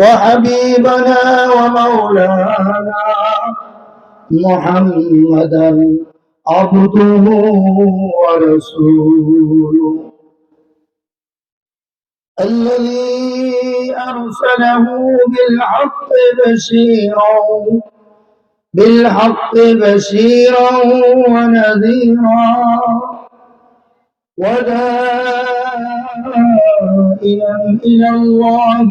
وحبيبنا ومولانا محمدا عبده ورسوله. الذي أرسله بالحق بشيرا بالحق بشيرا ونذيرا ودائما إلى الله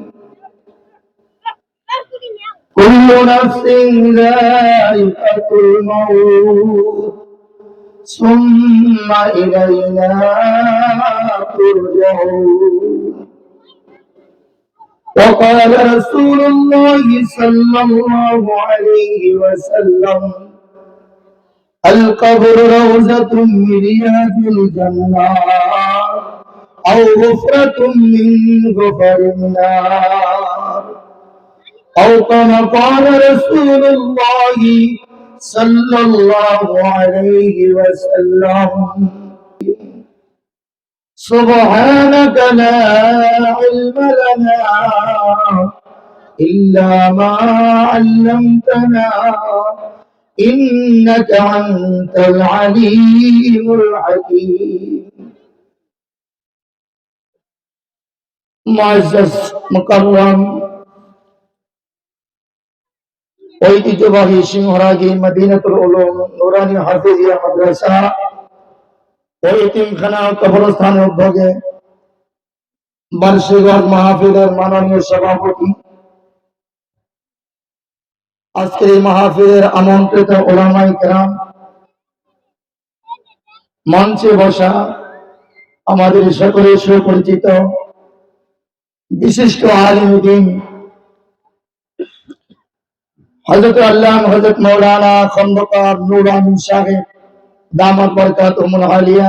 كل نفس ذائقة الموت. ثم إلينا ترجعون. وقال رسول الله صلى الله عليه وسلم القبر روزة من رياض الجنة أو غفرة من غفر النار. أو كما قال رسول الله صلى الله عليه وسلم. سبحانك لا علم لنا إلا ما علمتنا إنك أنت العليم الحكيم. معزز مكرم ঐতিহ্যবাহী সিংহরাজি মদিনাতুল উলুম নুরানি হাফিজিয়া মাদ্রাসা উদ্যোগে বার্ষিক হজ মাহফিলের মাননীয় সভাপতি। এই মাহফিলের আমন্ত্রিত ওলামাই কেরাম, মঞ্চে বসা আমাদের সকলে সুপরিচিত বিশিষ্ট আলিম দিন হজরত আল্লাহ হজরত মৌলানা খন্দকার সাহেব দামাত বরকাত আলিয়া।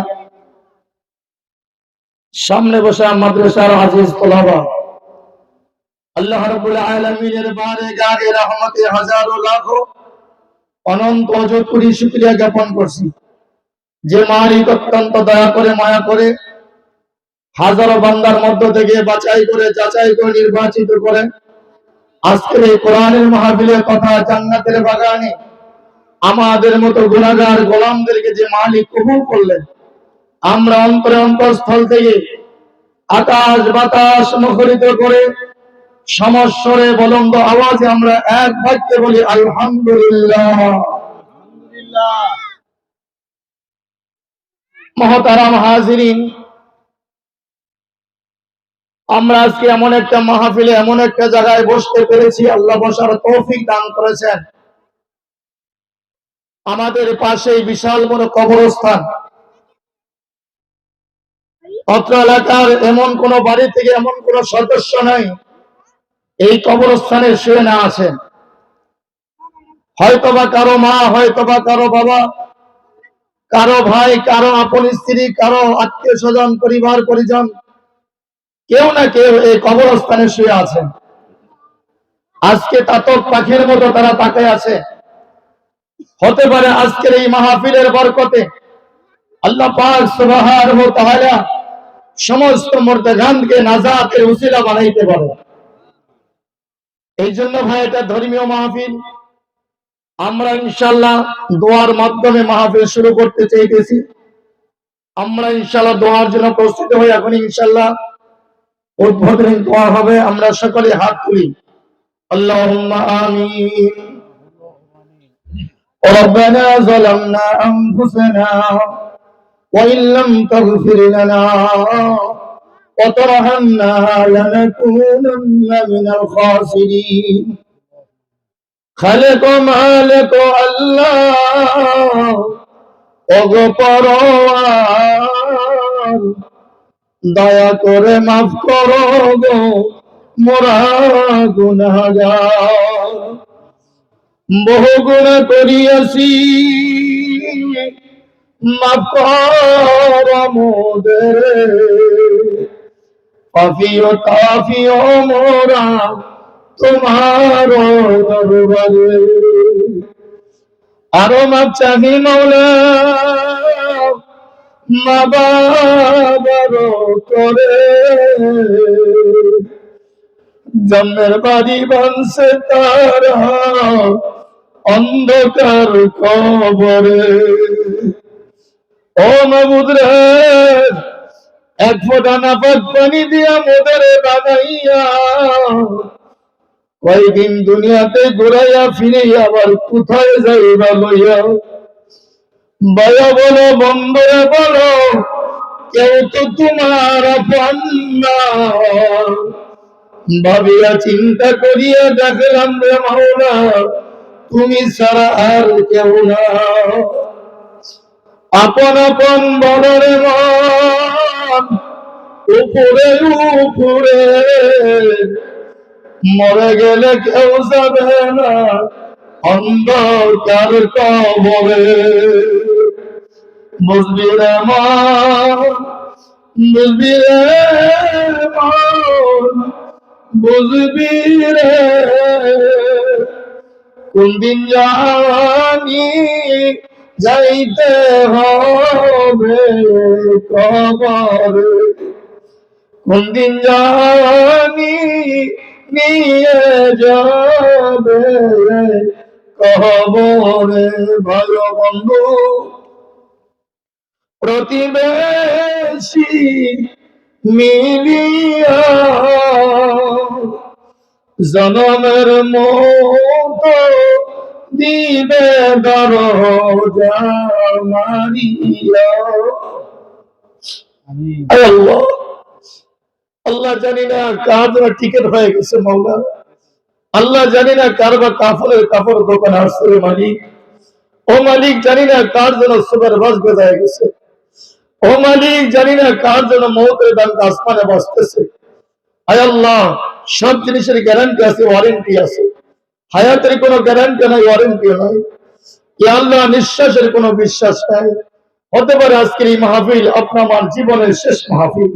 সামনে বসা মাদ্রাসার আজিজ আল্লাহ বারে রহমতে অনন্ত কোটি শুকরিয়া জ্ঞাপন করছি। যে মালিক অত্যন্ত দয়া করে, মায়া করে হাজারো বান্দার মধ্য থেকে বাছাই করে, যাচাই করে, নির্বাচিত করে আজকের এই কোরআনের মাহফিলের কথা জান্নাতের বাগানে আমাদের মতো গুণাগার গোলামদেরকে যে মালিক কবুল করলেন আমরা অন্তরে অন্তঃস্থল থেকে আকাশ বাতাস মুখরিত করে সমস্বরে বলন্দ আওয়াজে আমরা এক বাক্যে বলি আলহামদুলিল্লাহ। মহতারাম হাজিরিন আমরা আজকে এমন একটা মাহফিলে, এমন একটা জায়গায় বসতে পেরেছি, আল্লাহ বসার তৌফিক দান করেছেন। আমাদের পাশেই বিশাল বড় কবরস্থান। অত্র এলাকার এমন কোন বাড়ি থেকে এমন কোন সদস্য নাই, এই কবরস্থানে শুয়ে না আছেন হয়তোবা কারও মা, হয়তোবা কারও বাবা, কারও ভাই, কারও আপন স্ত্রী, কারও আত্মীয় স্বজন, পরিবার, পরিজন কেউ না কেউ এই কবরস্থানে শুয়ে আছেন আজকে তাতক পাখির মতো তারা তাকায় আছে। হতে পারে আজকের এই মাহফিলের বরকতে আল্লাহ পাক সুবহানাহু ওয়া তাআলা সমস্ত মুর্দাগানকে নাজাতের উসিলা বানাইতে পারে। এই জন্য ভাই, এটা ধর্মীয় মাহফিল। আমরা ইনশাল্লাহ দোয়ার মাধ্যমে মাহফিল শুরু করতে চাইতেছি। আমরা ইনশাল্লাহ দোয়ার জন্য প্রস্তুত হই এখন ইনশাল্লাহ উদ্বোধনী দোয়া হবে আমরা সকলে হাত তুলি আল্লাহুম্মা আমিন ربنا ظلمنا أنفسنا وإن لم تغفر لنا وترحمنا لنكونن من الخاسرين خلق مالك الله অগপরওয়ার দয়া করে মাফ করো গো, মোরা গুনাহগার। বহু গুণ করিয়াছি, মাফ কর মোদের। পাপিও তাপিও মোরা তোমার দরবারে। আরও মাপ চাহি মৌলা বাবার করে। জন্মের বাড়ি বানছে তারা অন্ধকার কবরে। ও মাবুদ রে, এক ফোঁটা নাপাক পানি দিয়া মোদের বানাইয়া। কয়েকদিন দুনিয়াতে ঘুরাইয়া ফিরে আবার কোথায় যাইবা লইয়া? বয়া বলো বন্ধরে বলো, কেউ তো তোমার ভাবিয়া চিন্তা করিয়া দেখলাম রে মাওলা, তুমি ছাড়া আর কেউ না। আপন আপন বলরে মন, উপরে উপরে। মরে গেলে কেউ যাবে না, অন্ধকার কবরে। বুঝবি রে মন বুঝবি রে মন বুঝবি রে কোনদিন জানি যাইতে হবে কবরে। কোনদিন জানি নিয়ে যাবে কবরে। ভালো বন্ধু প্রতিবেশী মিলিয়া জনমের মতো দিবে দরজা মারিয়া। আল্লাহ আল্লাহ জানি না কার জন্য টিকিট হয়ে গেছে মাওলা আল্লাহ জানি না কার বা কাপড়ের কাপড় দোকান আসছে মালিক। ও মালিক জানি না কার জন্য সুগার বাস বেজায় গেছে। ও মালিক জানি না কার জন্য মৌতের দান আসমানে বসতেছে। আয় আল্লাহ, সব জিনিসের গ্যারান্টি আছে ওয়ারেন্টি আছে। হায়াতের কোনো গ্যারান্টি নাই ওয়ারেন্টিও নাই। আল্লাহ নিঃশ্বাসের কোনো বিশ্বাস নাই। হতে পারে আজকের এই মাহফিল আপনার আমার জীবনের শেষ মাহফিল।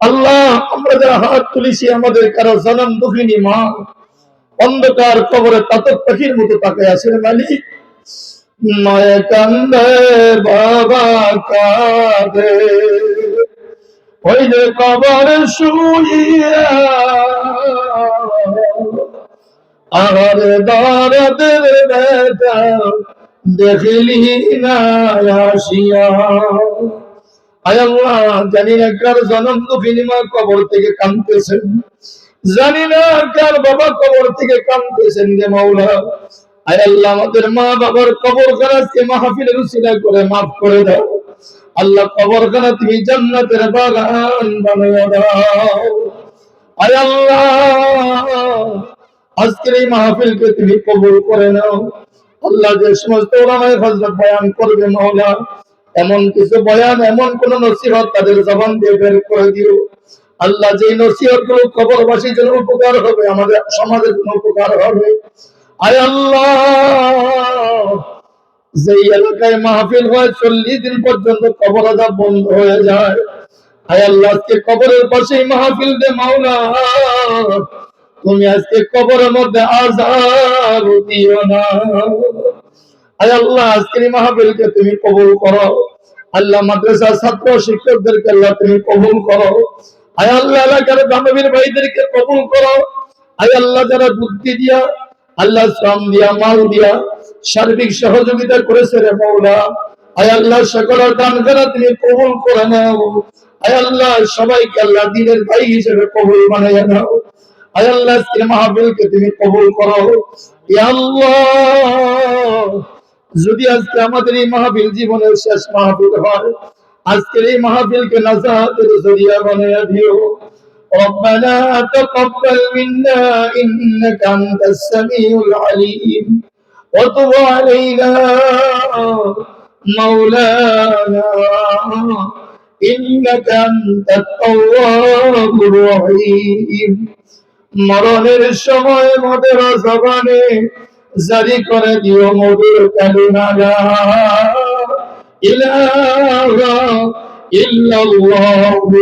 আল্লাহ, আমরা যারা হাত তুলেছি, আমাদের কারও জনম দুঃখিনী মা, অন্ধকার কবরে তাতক পাখির মতো তাকে আছে মালিক। বাবা ওই যে কবর না জানি না কার জনম দুঃখিনী মা কবর থেকে কাঁদতেছেন। জানি না কার বাবা কবর থেকে কাঁদতেছেন যে মাওলা। আল্লাহ, আমাদের মা বাবার কবর খানাকে করে মাফ করে দাও। আল্লাহ, কবর খানা তুমি জান্নাতের বাগান বানিয়ে দাও। আল্লাহ, আজকের এই মাহফিলকে তুমি কবুল করে নাও। আল্লাহ, যে সমস্ত হযরত বয়ান করবে মাওলা, এমন কিছু বয়ান, এমন কোন নসিহত তাদের জবান দিয়ে বের করে দিও। আল্লাহ যে নসিহতগুলো কবরবাসীর জন্য উপকার হবে, আমাদের সমাজের জন্য উপকার হবে। আয় আল্লাহ। যে এলাকায় মাহফিল হয়, চল্লিশ দিন পর্যন্ত কবর আজাব বন্ধ হয়ে যায়। আয় আল্লাহ, আজকে কবরের পাশেই মাহফিল দে মাওলা। তুমি আজকে কবরের মধ্যে আজাব দিও না। আয় আল্লাহ, আজকের মাহফিলকে তুমি কবুল করো। আল্লাহ মাদ্রাসা ছাত্র শিক্ষকদেরকে আল্লাহ তুমি কবুল করো। আয় আল্লাহ, এলাকার দানবীর ভাইদেরকে কবুল করো। আয় আল্লাহ, যারা বুদ্ধি দিয়া আল্লাহ শ্রম দিয়া, মাল দিয়া সার্বিক সহযোগিতা করেছে রে মৌলা। আয় আল্লাহ, সকল দান যারা তুমি কবুল করে নাও। আয় আল্লাহ, সবাইকে আল্লাহ দিনের ভাই হিসেবে কবুল বানাইয়া নাও। আয় আল্লাহ, আজকের মাহফিলকে তুমি কবুল করো। আল্লাহ, যদি আজকে আমাদের এই মাহফিল জীবনের শেষ মাহফিল হয়, আজকের এই মাহফিলকে নাজাতের জরিয়া বানাইয়া দিও। ربنا تقبل منا إنك أنت السميع العليم وتب علينا مولانا إنك أنت التواب الرحيم মরণের সময় মদের জবানে জারি করে দিও মধুর কালিমা লা ইলাহা ইল্লাল্লাহু